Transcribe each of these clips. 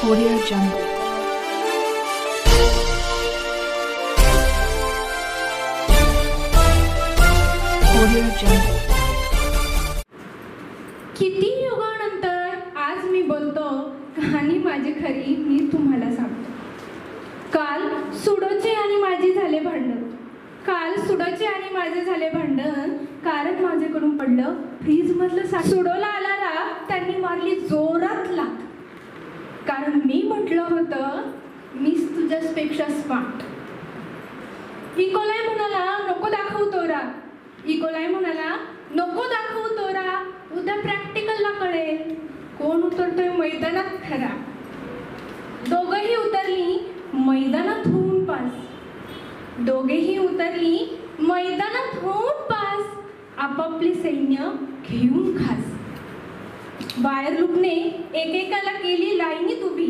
Audio Jungle. Audio Jungle. किती युगानंतर आज मी बोलतो कहाणी माझी खरी मी तुम्हाला सांगतो काल सुडोचे आणि माझे झाले भांडण काल सुडोचे आणि माझे झाले भांडण कारण माझ्याकडून पडलं फ्रीज मधलं सुडोला आला राग त्यांनी मारली जोरात लाग कारण मी म्हटलं होतं मीच तुझ्यापेक्षा स्मार्ट इकोलाय म्हणाला नको दाखव तोरा. इकोलाय म्हणाला नको दाखव तोरा उद्या प्रॅक्टिकलला कळेल. कोण उतरतोय मैदानात खरा. दोघंही उतरली मैदानात होऊन पास. दोघेही उतरली मैदानात होऊन पास. आपापले सैन्य घेऊन खास. वायर लुकने एकेकाला केली लाईनीत उभी.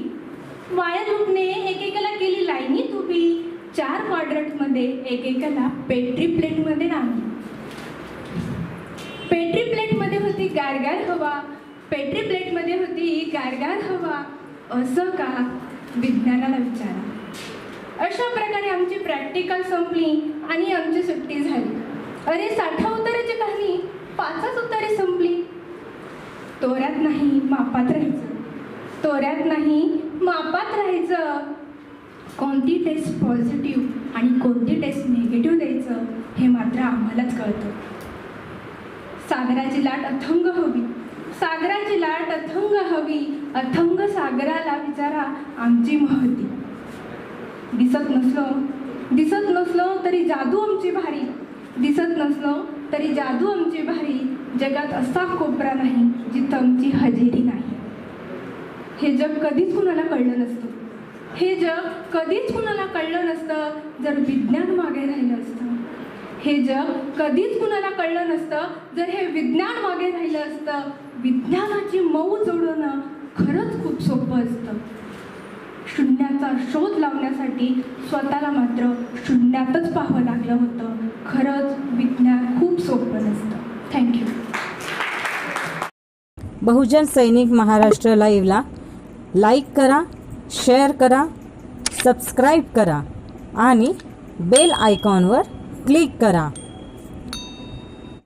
वायर लुकने एकेकाला केली लाईनीत उभी. चार क्वाड्रंटमध्ये एकेकाला पेट्री प्लेटमध्ये नाही पेट्री प्लेटमध्ये होती गारगार हवा. पेट्री प्लेटमध्ये होती गारगार हवा. असं का? विज्ञानाला विचारा. अशा प्रकारे आमची प्रॅक्टिकल संपली आणि आमची सुट्टी झाली. अरे साठा उताराची कहाणी पाचच उतारे संपली तोऱ्यात नाही मापात राहायचं. तोऱ्यात नाही मापात राहायचं. कोणती टेस्ट पॉझिटिव्ह आणि कोणती टेस्ट निगेटिव्ह द्यायचं हे मात्र आम्हालाच कळतं. सागराची लाट अथंग हवी. सागराची लाट अथंग हवी. अथंग सागराला विचारा आमची महती. दिसत नसलो दिसत नसलो तरी जादू आमची भारी. दिसत नसलो तरी जादू आमची भारी जगात असा कोपरा नाही जिथं आमची हजेरी नाही. हे जग कधीच कुणाला कळलं नसतं. हे जग कधीच कुणाला कळलं नसतं जर विज्ञान मागे राहिलं असतं. हे जग कधीच कुणाला कळलं नसतं जर हे विज्ञान मागे राहिलं असतं. विज्ञानाची मऊ जोडवणं खरंच खूप सोपं असतं. शून्याचा शोध लावण्यासाठी स्वतःला मात्र शून्यातच पाहावं लागलं होतं. खरंच विज्ञान खूप सोपं नसतं. थँक्यू बहुजन सैनिक महाराष्ट्र लाईव्हला लाईक करा शेअर करा सबस्क्राईब करा आणि बेल आयकॉनवर क्लिक करा.